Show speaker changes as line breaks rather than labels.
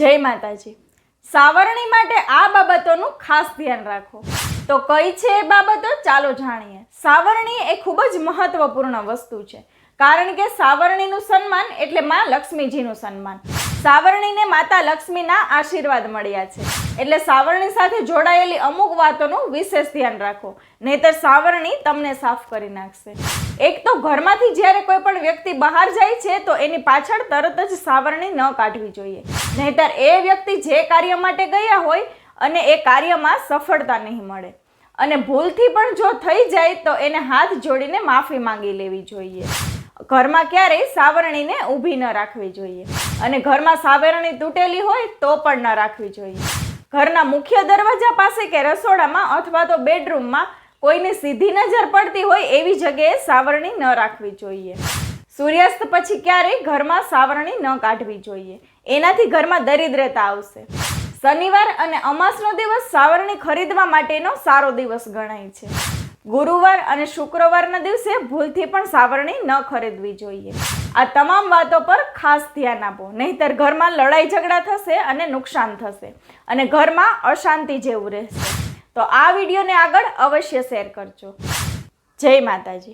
જય માતાજી. સાવરણી માટે આ બાબતોનું ખાસ ધ્યાન રાખો. તો કઈ છે એ બાબતો? ચાલો જાણીએ. સાવરણી એ ખૂબ જ મહત્વપૂર્ણ વસ્તુ છે. કારણ કે સાવરણીનું સન્માન એટલે માં લક્ષ્મીજીનું સન્માન. સાવરણીને માતા લક્ષ્મીના આશીર્વાદ મળ્યા છે. એટલે સાવરણી સાથે જોડાયેલી અમુક વાતોનું વિશેષ ધ્યાન રાખો. નહીતર સાવરણી તમને સાફ કરી નાખશે. એક તો ઘરમાંથી જ્યારે કોઈ પણ વ્યક્તિ બહાર જાય છે, તો એની પાછળ તરત જ સાવરણી ન કાઢવી જોઈએ. નહીતર એ વ્યક્તિ જે કાર્ય માટે ગયા હોય, અને એ કાર્યમાં સફળતા નહીં મળે. અને ભૂલથી પણ જો થઈ જાય, તો એને હાથ જોડીને માફી માંગી લેવી જોઈએ. ઘરમાં ક્યારેય સાવરણીને ઊભી ન રાખવી જોઈએ. અને ઘરમાં સાવરણી તૂટેલી હોય તો પણ ન રાખવી જોઈએ. ઘરના મુખ્ય દરવાજા પાસે કે રસોડામાં અથવા તો બેડરૂમમાં કોઈને સીધી નજર પડતી હોય એવી જગ્યાએ સાવરણી ન રાખવી જોઈએ. સૂર્યાસ્ત પછી ક્યારેય ઘરમાં સાવરણી ન કાઢવી જોઈએ. એનાથી ઘરમાં દરિદ્રતા આવશે. શનિવાર અને અમાસનો દિવસ સાવરણી ખરીદવા માટેનો સારો દિવસ ગણાય છે. ગુરુવાર અને શુક્રવારના દિવસે ભૂલથી પણ સાવરણી ન ખરીદવી જોઈએ. આ તમામ વાતો પર ખાસ ધ્યાન આપો. નહીંતર ઘરમાં લડાઈ ઝઘડા થશે અને નુકસાન થશે અને ઘરમાં અશાંતિ જેવું રહેશે. તો આ વિડીયોને આગળ અવશ્ય શેર કરજો. જય માતાજી.